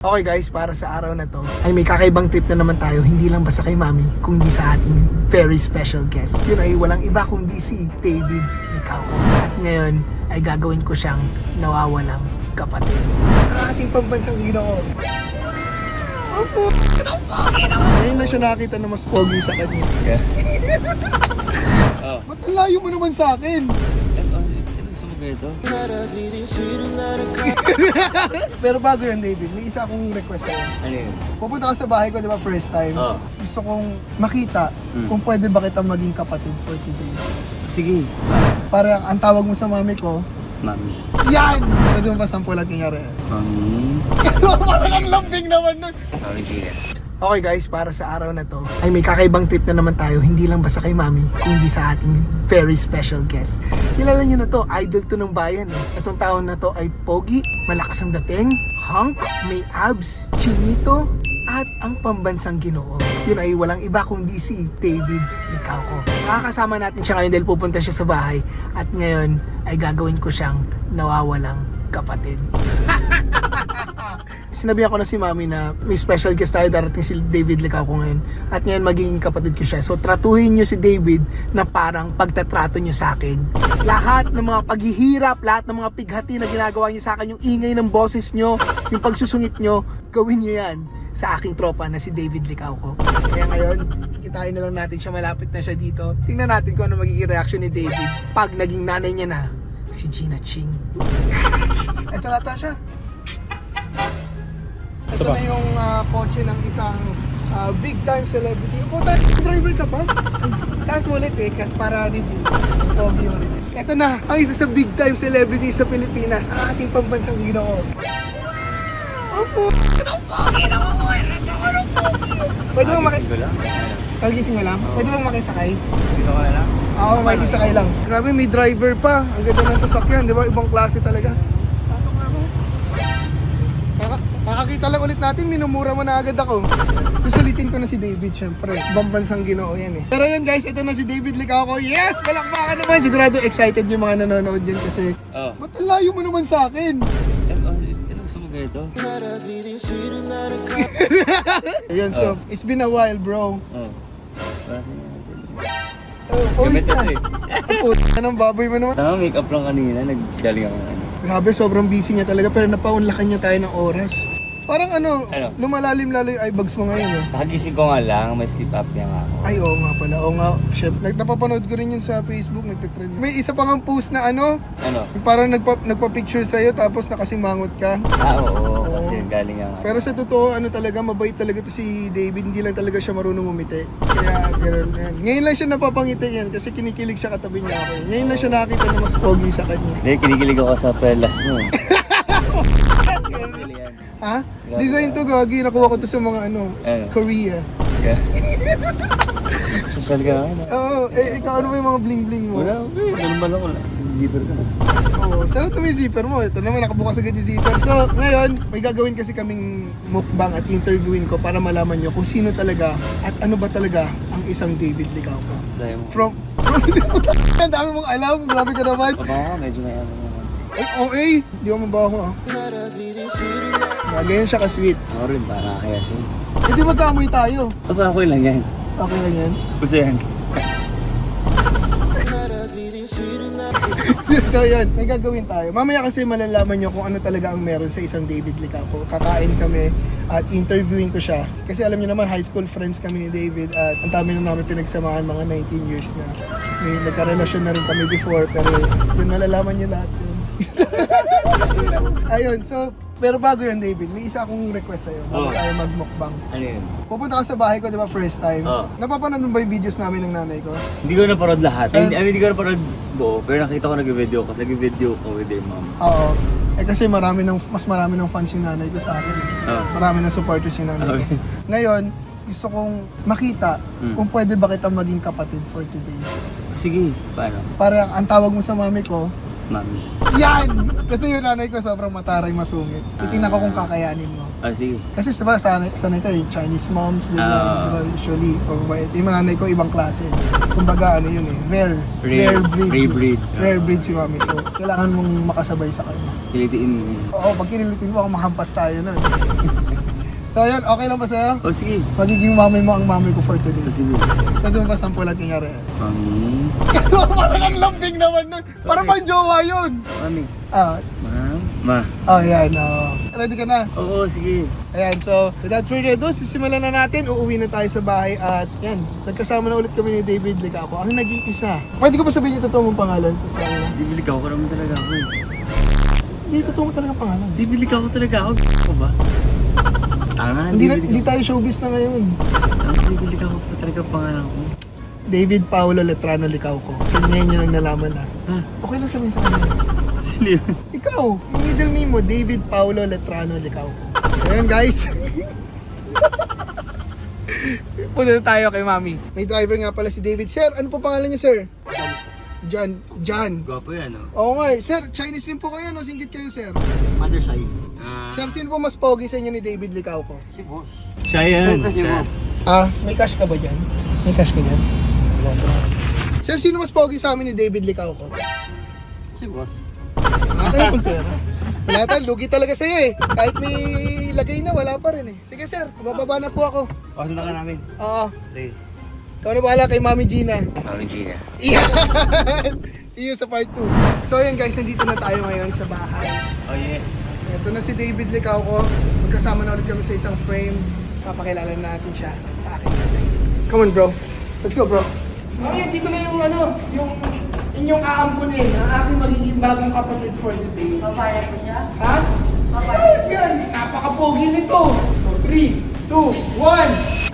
Okay guys, para sa araw na to, ay may kakaibang trip na naman tayo, hindi lang basta kay Mami, kundi sa ating very special guest. Yun ay walang iba kundi si David Ikaw. At ngayon ay gagawin ko siyang nawawalang kapatid. Sa ating pambansang ginoo. Opo! Ngayon lang siya nakita na mas pogi sa kanya. Oh. Ba't ang layo mo naman sa akin? Ganito? Pero bago yun, David, may isa akong request sa'yo. Ano yun? Pupunta ka sa bahay ko, di ba, first time? Oo. Gusto kong makita Hmm. kung pwede ba kita maging kapatid for today. Sige. Para ang tawag mo sa mami ko, Mami. yan! Pwede mo ba sampulat nangyari? Mami. Parang ang lambing naman nun. Mami, sige. Okay guys, para sa araw na to, ay may kakaibang trip na naman tayo, hindi lang basta kay mami, kundi sa ating very special guest. Kilala nyo na to, idol to ng bayan eh. Itong taon na to ay pogi, malakas ang dating, hunk, may abs, chinito, at ang pambansang ginoo. Yun ay walang iba kundi si David Licauco. Makakasama natin siya ngayon dahil pupunta siya sa bahay at ngayon ay gagawin ko siyang nawawalang kapatid. Sinabihan ko na si mami na may special guest tayo darating si David Licauco ngayon at ngayon magiging kapatid ko siya. So tratuhin niyo si David na parang pagtatrato niyo sa akin. Lahat ng mga paghihirap, lahat ng mga pighati na ginagawa niyo sa akin, yung ingay ng boses niyo, yung pagsusungit niyo, gawin niyo yan sa aking tropa na si David Licauco. Kaya ngayon, kikitain na lang natin siya, malapit na siya dito. Tingnan natin kung ano magiging reaction ni David pag naging nanay niya na si Gina Ching. Ito na ta siya. Ito na yung ah, kotse ng isang ah, big time celebrity. Puta, driver ka pa? Taas mo ulit eh, kasi para rin pogi mo rin. Ito na, ang isa sa big time celebrity sa Pilipinas, ang ating pambansang ginoo. Puta, ang pogi na ako eh. Ano pogi? Pwede mo maki... Gising ko lang. Ano? Pagising mo lang? Pwede mo makisakay? Dito ka lang. Oo, makikisakay lang. Grabe, may driver pa. Ang ganda ng sasakyan, di ba? Ibang klase talaga. Kakakita lang ulit natin, minumura mo na agad ako. Susulitin ko na si David, syempre. Bambansang ginoo yan eh. Pero yun guys, ito na si David Licauco. Yes! Palakpakan naman! Sigurado excited yung mga nanonood dyan kasi Oh. Ba't ang layo mo naman sa akin? Ano ano mo ganito? Ayun, so, it's been a while bro. Oh. Oh, Gamit ito na. eh. Ang puta ng baboy mo naman. Tama, make-up lang kanina. Naggaling ako ano. Grabe, sobrang busy niya talaga pero napaunlakan niya tayo ng oras. Parang ano, Ano? lumalalim lalo yung eyebags mo ngayon. Oh. Nakagising ko nga lang. May sleep apnea nga ako. Ay, oo nga pala. Oo nga, syempre. Nag- Napapanood ko rin yun sa Facebook, nagtitrend. May isa pang ang post na ano, Ano? yung parang nagpa, nagpa-picture sa'yo tapos nakasimangot ka. Ah, oo. Kasi galing nga. Pero sa totoo, ano talaga, mabait talaga to si David. Hindi lang talaga siya marunong umiti. Kaya, gano'n. yan. Ngayon lang siya napapangiti yan kasi kinikilig siya katabi niya ako. eh. Ngayon lang siya nakita na mas pogi sa kanya. Hindi, kinikilig ako sa perlas mo. Ha? Design to, Gagi. Nakuha ko to sa mga ano, Ano? Korea. Kaya- Social ka naman. ah. Oo, eh, ikaw ano ba yung mga bling-bling mo? Wala, okay. Normal ako lang. Zipper ko lang. Oo, sana ito may zipper mo. Ito naman, nakabukas agad yung zipper. So, ngayon, may gagawin kasi kaming mukbang at interviewin ko para malaman nyo kung sino talaga at ano ba talaga ang isang David Licauco. Dahil mo. From, from, ang dami mong alam, grabe ka naman. Aba medyo may ano naman. Ay, OA, di ako mabaho ah. Ganyan siya ka-sweet. Ako rin, para kaya siya. Eh, di magkamoy tayo. Aba, okay lang yan. Okay lang yan. Gusto yan. so yun, may gagawin tayo. Mamaya kasi malalaman nyo kung ano talaga ang meron sa isang David Licapo. Kakain kami at interviewing ko siya. Kasi alam niyo naman, high school friends kami ni David at ang dami na namin pinagsamahan, mga 19 years na. May nagkarelasyon na rin kami before, pero yun malalaman nyo lahat yun. Ayun, so, pero bago yun David, may isa akong request sa'yo bago Oh. tayo magmukbang. Ano yun? Pupunta ka sa bahay ko, di ba, first time? Oh. Napapanood mo ba yung videos namin ng nanay ko? Hindi ko naparod lahat. Ano? I mean, hindi ko naparod buo. Pero nakita ko nag-video ko. Nag-video ko with your mom. Oo. Eh kasi marami ng mas marami ng fans yung nanay ko sa akin. Oh. Marami ng supporters yung nanay ko. Okay. Ngayon, gusto kong makita Hmm. kung pwede ba kita maging kapatid for today. Sige, paano? Para ang tawag mo sa mami ko, Mami. Yan! Kasi yung nanay ko sobrang mataray masungit. Titingnan ko kung kakayanin mo. Ah, sige. Kasi diba, sanay, sanay ka yung Chinese moms, di ba? Ah. Diba, usually, pababait. Yung nanay ko, ibang klase. Kumbaga, ano yun eh, rare. Rare. breed. Rare breed. Rare breed si mami. So, kailangan mong makasabay sa kanya. Kilitiin. Oo, pag kinilitin mo, ako mahampas tayo nun. So ayan, okay lang ba sa'yo? Oh, sige. Magiging mami mo ang mami ko for today. Oh, sige. Pwede mo ba sampulan nangyari? Mami. Parang ang lambing naman nun. Parang pang jowa yun. Mami. Ah, Ma'am. Ma. oh yan. Oh. Ready ka na? Oo, sige. Ayan, so without further ado, sisimulan na natin. Uuwi na tayo sa bahay at yan, nagkasama na ulit kami ni David Licaco. Ang nag-iisa. Pwede ko ba sabihin yung totoo mong pangalan? Tapos, uh, Bibili ka ako naman talaga ako eh. hindi, totoo mo talaga pangalan. Ka ako talaga ako. Ko ba? Tanga, Hindi, na, hindi tayo showbiz na ngayon. Bibili ka ako talaga pangalan ko. David Paolo Letrano Licauco. Sa ngayon nyo lang nalaman na. Ha? Okay lang sabihin sa kanila. Sino yun? Ikaw, yung middle name mo, David Paolo Letrano Licauco. Ayan guys. Punta na tayo kay Mami. May driver nga pala si David. Sir, ano po pangalan niya, sir? John. John. Gwapo yan, oh. Oo nga eh. Sir, Chinese rin po kayo, no? Singgit kayo, sir. Mother side. Ah, Sir, sino po mas pogi sa inyo ni David Licauco? Si boss. siya yan. Siyempre si Siya. boss. Ah, may cash ka ba dyan? May cash ka dyan? Sir, sino mas pogi sa amin ni David Licauco? Si boss. Wala tayo kung pera. Wala tayo, lugi talaga sa'yo eh. Kahit may lagay na, wala pa rin eh. Sige sir, bababa na po ako. Pasok na ka namin. Oo, Sige. Ikaw na bahala kay Mami Gina. Mami Gina. Iyan! See you sa part 2. So ayan guys, nandito na tayo ngayon sa bahay. Oh, yes. Ito na si David Licauco. Magkasama na ulit kami sa isang frame. Papakilala natin siya sa akin. Come on bro. Let's go bro. Mami, dito na yung ano, yung inyong aampunin, ang aking magiging bagong kapatid for today. Papayag ko siya? Ha? Papayag yan! Napaka-pogi nito! So, 3, 2, 1!